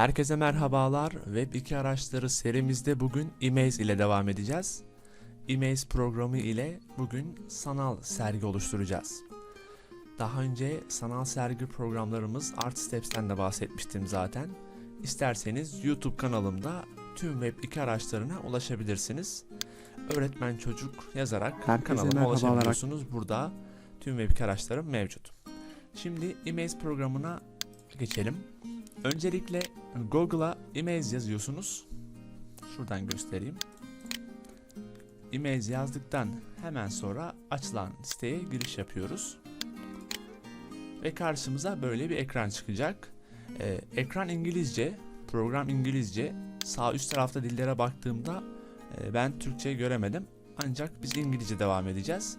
Herkese merhabalar. Web 2 araçları serimizde bugün Emaze ile devam edeceğiz. Emaze programı ile bugün sanal sergi oluşturacağız. Daha önce sanal sergi programlarımız ArtSteps'ten de bahsetmiştim zaten. İsterseniz YouTube kanalımda tüm Web 2 araçlarına ulaşabilirsiniz. Öğretmen çocuk yazarak Herkese kanalıma ulaşabiliyorsunuz. Burada tüm Web 2 araçlarım mevcut. Şimdi Emaze programına geçelim. Öncelikle Google'a Image yazıyorsunuz. Şuradan göstereyim. Image yazdıktan hemen sonra açılan siteye giriş yapıyoruz. Ve karşımıza böyle bir ekran çıkacak. Ee, ekran İngilizce, program İngilizce. Sağ üst tarafta dillere baktığımda e, ben Türkçe göremedim. Ancak biz İngilizce devam edeceğiz.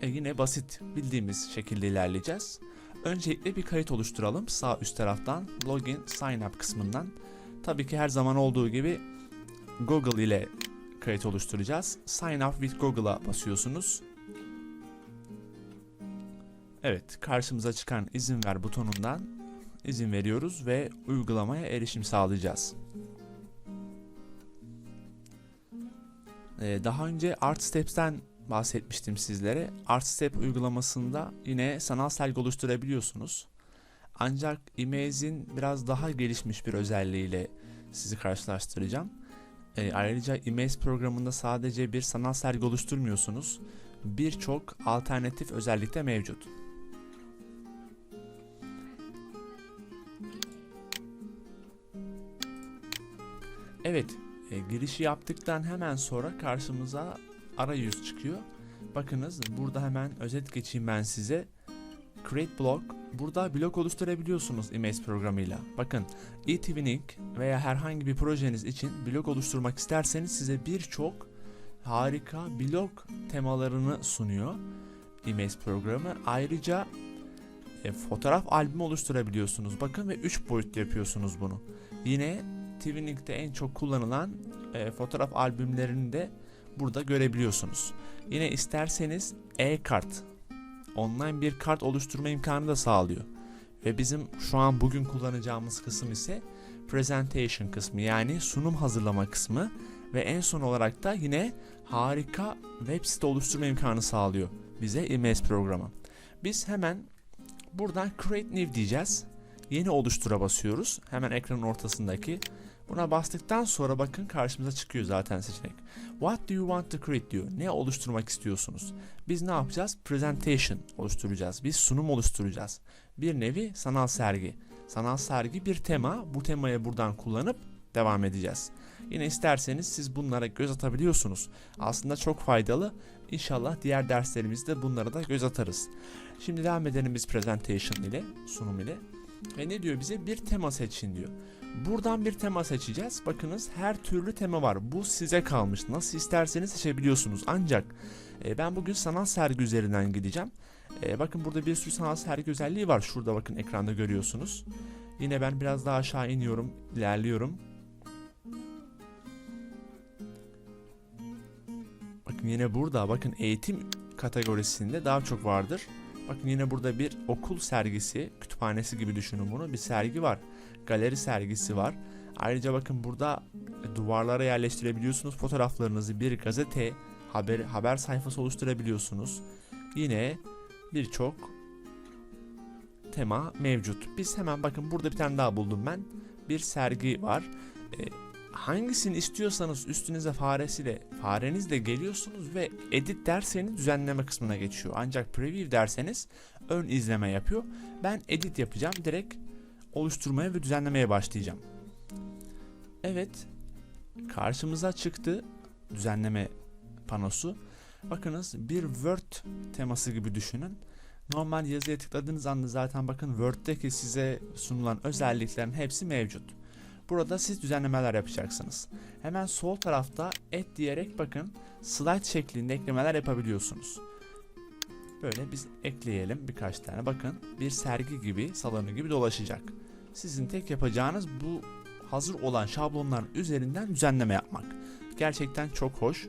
E, yine basit bildiğimiz şekilde ilerleyeceğiz. Öncelikle bir kayıt oluşturalım sağ üst taraftan login sign up kısmından. Tabii ki her zaman olduğu gibi Google ile kayıt oluşturacağız. Sign up with Google'a basıyorsunuz. Evet, karşımıza çıkan izin ver butonundan izin veriyoruz ve uygulamaya erişim sağlayacağız. Ee, daha önce ArtSteps'ten bahsetmiştim sizlere. ArtStep uygulamasında yine sanal sergi oluşturabiliyorsunuz. Ancak Image'in biraz daha gelişmiş bir özelliğiyle sizi karşılaştıracağım. Ee, ayrıca Image programında sadece bir sanal sergi oluşturmuyorsunuz. Birçok alternatif özellik de mevcut. Evet, e, girişi yaptıktan hemen sonra karşımıza arayüz çıkıyor. Bakınız burada hemen özet geçeyim ben size. Create Block. Burada blok oluşturabiliyorsunuz Image programıyla. Bakın eTwinning veya herhangi bir projeniz için blok oluşturmak isterseniz size birçok harika blok temalarını sunuyor Image programı. Ayrıca e, fotoğraf albümü oluşturabiliyorsunuz. Bakın ve 3 boyutlu yapıyorsunuz bunu. Yine Twining'de en çok kullanılan e, fotoğraf albümlerini de burada görebiliyorsunuz. Yine isterseniz e-kart, online bir kart oluşturma imkanı da sağlıyor. Ve bizim şu an bugün kullanacağımız kısım ise presentation kısmı yani sunum hazırlama kısmı ve en son olarak da yine harika web site oluşturma imkanı sağlıyor bize Image programı. Biz hemen buradan create new diyeceğiz. Yeni oluştura basıyoruz. Hemen ekranın ortasındaki Buna bastıktan sonra bakın karşımıza çıkıyor zaten seçenek. What do you want to create diyor. Ne oluşturmak istiyorsunuz? Biz ne yapacağız? Presentation oluşturacağız. Biz sunum oluşturacağız. Bir nevi sanal sergi. Sanal sergi bir tema. Bu temayı buradan kullanıp devam edeceğiz. Yine isterseniz siz bunlara göz atabiliyorsunuz. Aslında çok faydalı. İnşallah diğer derslerimizde bunlara da göz atarız. Şimdi devam edelim biz presentation ile, sunum ile. Ve ne diyor bize? Bir tema seçin diyor. Buradan bir tema seçeceğiz. Bakınız her türlü tema var. Bu size kalmış. Nasıl isterseniz seçebiliyorsunuz. Ancak e, ben bugün sanal sergi üzerinden gideceğim. E, bakın burada bir sürü sanal sergi özelliği var. Şurada bakın ekranda görüyorsunuz. Yine ben biraz daha aşağı iniyorum, ilerliyorum. Bakın yine burada bakın eğitim kategorisinde daha çok vardır. Bakın yine burada bir okul sergisi, kütüphanesi gibi düşünün bunu. Bir sergi var. Galeri sergisi var. Ayrıca bakın burada duvarlara yerleştirebiliyorsunuz fotoğraflarınızı. Bir gazete, haber haber sayfası oluşturabiliyorsunuz. Yine birçok tema mevcut. Biz hemen bakın burada bir tane daha buldum ben. Bir sergi var. E, hangisini istiyorsanız üstünüze faresiyle farenizle geliyorsunuz ve edit derseniz düzenleme kısmına geçiyor. Ancak preview derseniz ön izleme yapıyor. Ben edit yapacağım. Direkt oluşturmaya ve düzenlemeye başlayacağım. Evet. Karşımıza çıktı düzenleme panosu. Bakınız bir Word teması gibi düşünün. Normal yazıya tıkladığınız anda zaten bakın Word'deki size sunulan özelliklerin hepsi mevcut. Burada siz düzenlemeler yapacaksınız. Hemen sol tarafta et diyerek bakın slide şeklinde eklemeler yapabiliyorsunuz. Böyle biz ekleyelim birkaç tane. Bakın bir sergi gibi, salonu gibi dolaşacak. Sizin tek yapacağınız bu hazır olan şablonların üzerinden düzenleme yapmak. Gerçekten çok hoş,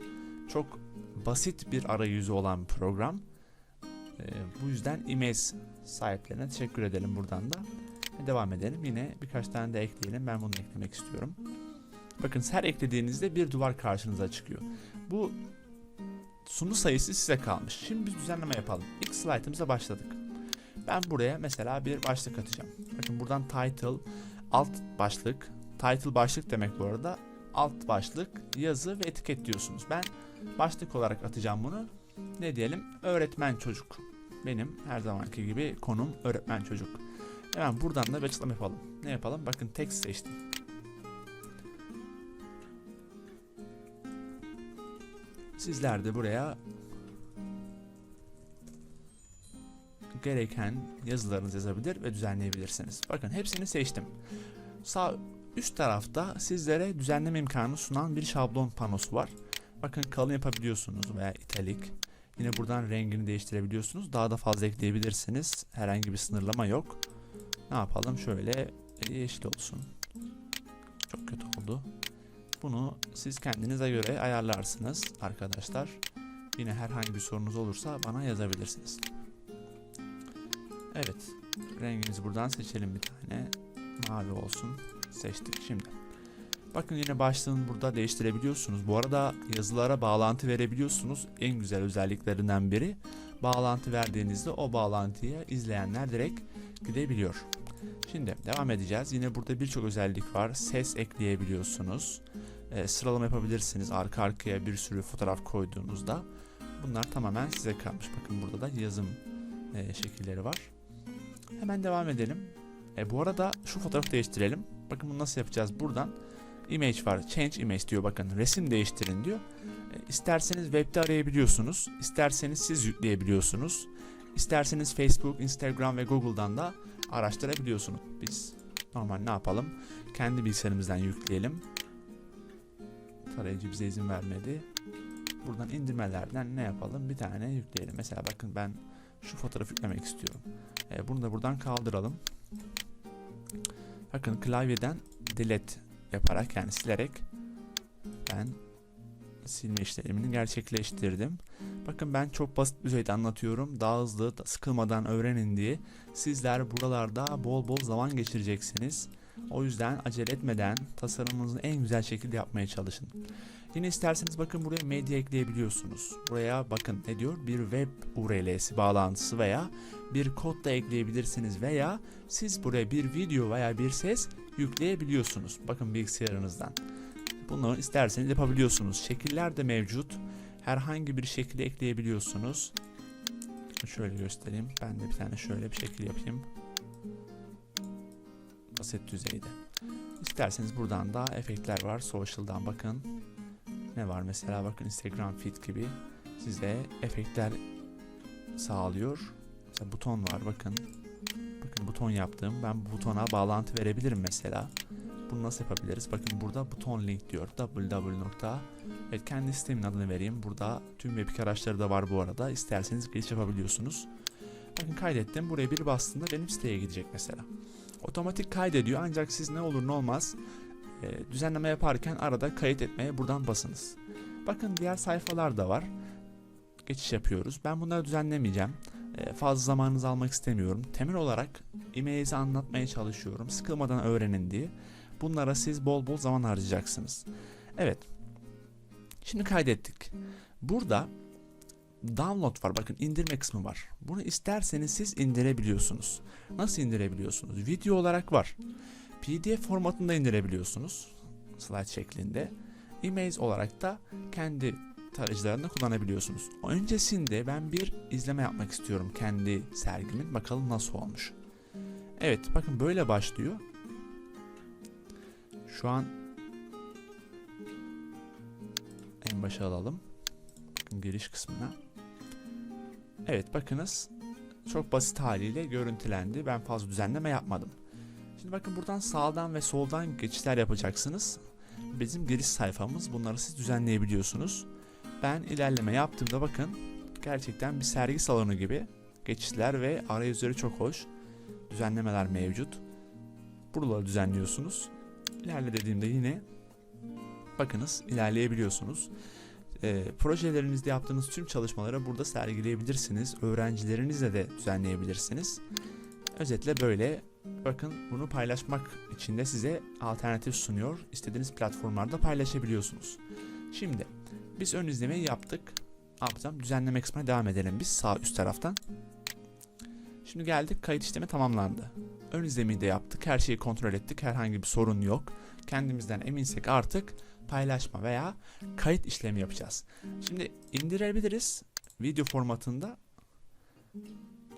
çok basit bir arayüzü olan program. Ee, bu yüzden Image sahiplerine teşekkür edelim buradan da. Devam edelim. Yine birkaç tane de ekleyelim. Ben bunu eklemek istiyorum. Bakın her eklediğinizde bir duvar karşınıza çıkıyor. Bu sunu sayısı size kalmış. Şimdi biz düzenleme yapalım. İlk slide'ımıza başladık. Ben buraya mesela bir başlık atacağım. Bakın buradan title, alt başlık, title başlık demek bu arada. Alt başlık, yazı ve etiket diyorsunuz. Ben başlık olarak atacağım bunu. Ne diyelim? Öğretmen çocuk. Benim her zamanki gibi konum öğretmen çocuk. Hemen buradan da bir açıklama yapalım. Ne yapalım? Bakın text seçtim. Sizler de buraya gereken yazılarınızı yazabilir ve düzenleyebilirsiniz. Bakın hepsini seçtim. Sağ üst tarafta sizlere düzenleme imkanı sunan bir şablon panosu var. Bakın kalın yapabiliyorsunuz veya italik. Yine buradan rengini değiştirebiliyorsunuz. Daha da fazla ekleyebilirsiniz. Herhangi bir sınırlama yok. Ne yapalım? Şöyle yeşil olsun. Çok kötü oldu. Bunu siz kendinize göre ayarlarsınız arkadaşlar. Yine herhangi bir sorunuz olursa bana yazabilirsiniz. Evet. Rengimizi buradan seçelim bir tane. Mavi olsun. Seçtik şimdi. Bakın yine başlığını burada değiştirebiliyorsunuz. Bu arada yazılara bağlantı verebiliyorsunuz. En güzel özelliklerinden biri. Bağlantı verdiğinizde o bağlantıya izleyenler direkt gidebiliyor. Şimdi devam edeceğiz. Yine burada birçok özellik var. Ses ekleyebiliyorsunuz. E, sıralama yapabilirsiniz. Arka arkaya bir sürü fotoğraf koyduğunuzda. Bunlar tamamen size kalmış. Bakın burada da yazım e, şekilleri var. Hemen devam edelim. E, bu arada şu fotoğrafı değiştirelim. Bakın bunu nasıl yapacağız? Buradan image var. Change image diyor. Bakın resim değiştirin diyor. E, isterseniz webde arayabiliyorsunuz. İsterseniz siz yükleyebiliyorsunuz. İsterseniz Facebook, Instagram ve Google'dan da araştırabiliyorsunuz. Biz normal ne yapalım? Kendi bilgisayarımızdan yükleyelim. Tarayıcı bize izin vermedi. Buradan indirmelerden ne yapalım? Bir tane yükleyelim. Mesela bakın ben şu fotoğrafı yüklemek istiyorum. E, bunu da buradan kaldıralım. Bakın klavyeden delete yaparak yani silerek ben silme işlemini gerçekleştirdim. Bakın ben çok basit düzeyde anlatıyorum. Daha hızlı, sıkılmadan öğrenin diye. Sizler buralarda bol bol zaman geçireceksiniz. O yüzden acele etmeden tasarımınızı en güzel şekilde yapmaya çalışın. Yine isterseniz bakın buraya medya ekleyebiliyorsunuz. Buraya bakın ne diyor? Bir web URL'si bağlantısı veya bir kod da ekleyebilirsiniz veya siz buraya bir video veya bir ses yükleyebiliyorsunuz. Bakın bilgisayarınızdan. Bunu isterseniz yapabiliyorsunuz. Şekiller de mevcut. Herhangi bir şekilde ekleyebiliyorsunuz. Şöyle göstereyim. Ben de bir tane şöyle bir şekil yapayım. Basit düzeyde. İsterseniz buradan da efektler var. Social'dan bakın. Ne var mesela bakın Instagram feed gibi size efektler sağlıyor. Mesela buton var bakın. Bakın buton yaptım. Ben bu butona bağlantı verebilirim mesela. Bunu nasıl yapabiliriz? Bakın burada buton link diyor. www. Evet kendi sistemin adını vereyim. Burada tüm web araçları da var bu arada. İsterseniz giriş yapabiliyorsunuz. Bakın kaydettim. Buraya bir bastığında benim siteye gidecek mesela. Otomatik kaydediyor ancak siz ne olur ne olmaz e, düzenleme yaparken arada kayıt etmeye buradan basınız. Bakın diğer sayfalar da var. Geçiş yapıyoruz. Ben bunları düzenlemeyeceğim. E, fazla zamanınızı almak istemiyorum. Temel olarak e-mail'i anlatmaya çalışıyorum. Sıkılmadan öğrenin diye. Bunlara siz bol bol zaman harcayacaksınız. Evet. Şimdi kaydettik. Burada download var. Bakın indirme kısmı var. Bunu isterseniz siz indirebiliyorsunuz. Nasıl indirebiliyorsunuz? Video olarak var. PDF formatında indirebiliyorsunuz. Slide şeklinde. Image olarak da kendi tarayıcılarında kullanabiliyorsunuz. Öncesinde ben bir izleme yapmak istiyorum kendi sergimin. Bakalım nasıl olmuş. Evet bakın böyle başlıyor. Şu an en başa alalım. Giriş kısmına. Evet bakınız çok basit haliyle görüntülendi. Ben fazla düzenleme yapmadım. Şimdi bakın buradan sağdan ve soldan geçişler yapacaksınız. Bizim giriş sayfamız. Bunları siz düzenleyebiliyorsunuz. Ben ilerleme yaptığımda bakın gerçekten bir sergi salonu gibi geçişler ve arayüzleri çok hoş. Düzenlemeler mevcut. Buraları düzenliyorsunuz. İlerle dediğimde yine bakınız ilerleyebiliyorsunuz. E, projelerinizde yaptığınız tüm çalışmaları burada sergileyebilirsiniz. Öğrencilerinizle de düzenleyebilirsiniz. Özetle böyle bakın bunu paylaşmak için de size alternatif sunuyor. İstediğiniz platformlarda paylaşabiliyorsunuz. Şimdi biz ön izlemeyi yaptık. Ne yapacağım? Düzenleme kısmına devam edelim biz sağ üst taraftan. Şimdi geldik kayıt işlemi tamamlandı. Ön izlemeyi de yaptık. Her şeyi kontrol ettik. Herhangi bir sorun yok. Kendimizden eminsek artık paylaşma veya kayıt işlemi yapacağız. Şimdi indirebiliriz video formatında.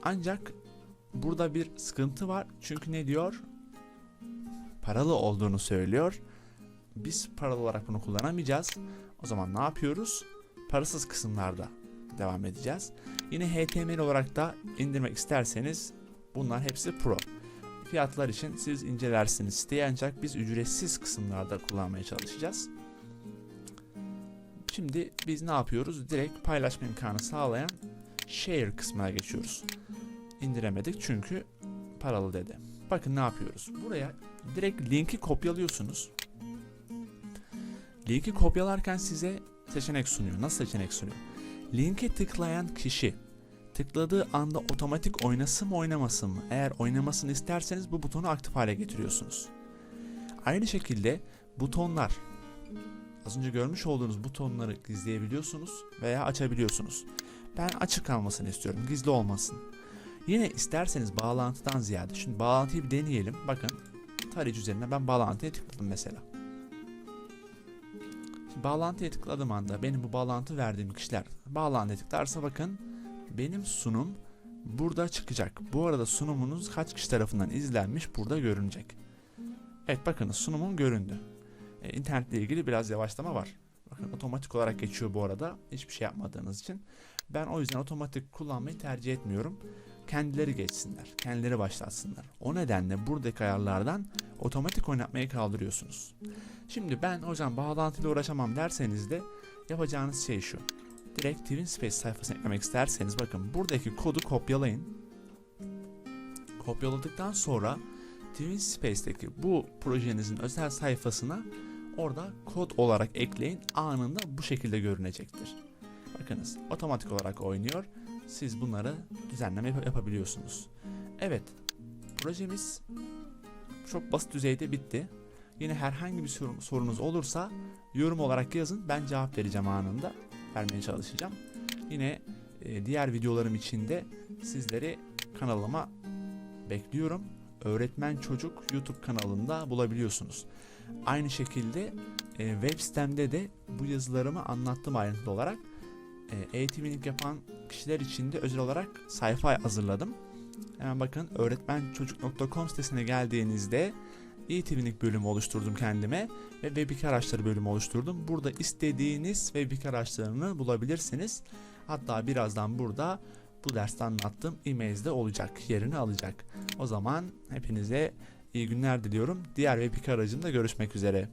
Ancak burada bir sıkıntı var. Çünkü ne diyor? Paralı olduğunu söylüyor. Biz paralı olarak bunu kullanamayacağız. O zaman ne yapıyoruz? Parasız kısımlarda devam edeceğiz. Yine HTML olarak da indirmek isterseniz bunlar hepsi pro. Fiyatlar için siz incelersiniz siteyi ancak biz ücretsiz kısımlarda kullanmaya çalışacağız. Şimdi biz ne yapıyoruz? Direkt paylaşma imkanı sağlayan share kısmına geçiyoruz. İndiremedik çünkü paralı dedi. Bakın ne yapıyoruz? Buraya direkt linki kopyalıyorsunuz. Linki kopyalarken size seçenek sunuyor. Nasıl seçenek sunuyor? Linke tıklayan kişi tıkladığı anda otomatik oynasın mı oynamasın mı? Eğer oynamasını isterseniz bu butonu aktif hale getiriyorsunuz. Aynı şekilde butonlar az önce görmüş olduğunuz butonları gizleyebiliyorsunuz veya açabiliyorsunuz. Ben açık kalmasını istiyorum, gizli olmasın. Yine isterseniz bağlantıdan ziyade, şimdi bağlantıyı bir deneyelim. Bakın tarayıcı üzerine ben bağlantıya tıkladım mesela. Şimdi bağlantıya tıkladığım anda benim bu bağlantı verdiğim kişiler bağlantıya tıklarsa bakın benim sunum burada çıkacak. Bu arada sunumunuz kaç kişi tarafından izlenmiş burada görünecek. Evet bakınız sunumum göründü. E, internetle ilgili biraz yavaşlama var. Bakın otomatik olarak geçiyor bu arada hiçbir şey yapmadığınız için. Ben o yüzden otomatik kullanmayı tercih etmiyorum. Kendileri geçsinler, kendileri başlatsınlar. O nedenle buradaki ayarlardan otomatik oynatmayı kaldırıyorsunuz. Şimdi ben hocam bağlantıyla uğraşamam derseniz de yapacağınız şey şu. Direkt TwinSpace sayfasına eklemek isterseniz bakın buradaki kodu kopyalayın. Kopyaladıktan sonra TwinSpace'deki bu projenizin özel sayfasına orada kod olarak ekleyin. Anında bu şekilde görünecektir. Bakınız otomatik olarak oynuyor. Siz bunları düzenleme yap- yapabiliyorsunuz. Evet projemiz çok basit düzeyde bitti. Yine herhangi bir sorun- sorunuz olursa yorum olarak yazın. Ben cevap vereceğim anında. Vermeye çalışacağım. Yine e, diğer videolarım için de sizleri kanalıma bekliyorum. Öğretmen Çocuk YouTube kanalında bulabiliyorsunuz. Aynı şekilde e, web sitemde de bu yazılarımı anlattım ayrıntılı olarak. E, eğitimcilik yapan kişiler için de özel olarak sayfa hazırladım. Hemen bakın öğretmençocuk.com sitesine geldiğinizde eğitimlik bölümü oluşturdum kendime ve web araçları bölümü oluşturdum. Burada istediğiniz web araçlarını bulabilirsiniz. Hatta birazdan burada bu derste anlattığım e-mail'de olacak, yerini alacak. O zaman hepinize iyi günler diliyorum. Diğer web aracımda görüşmek üzere.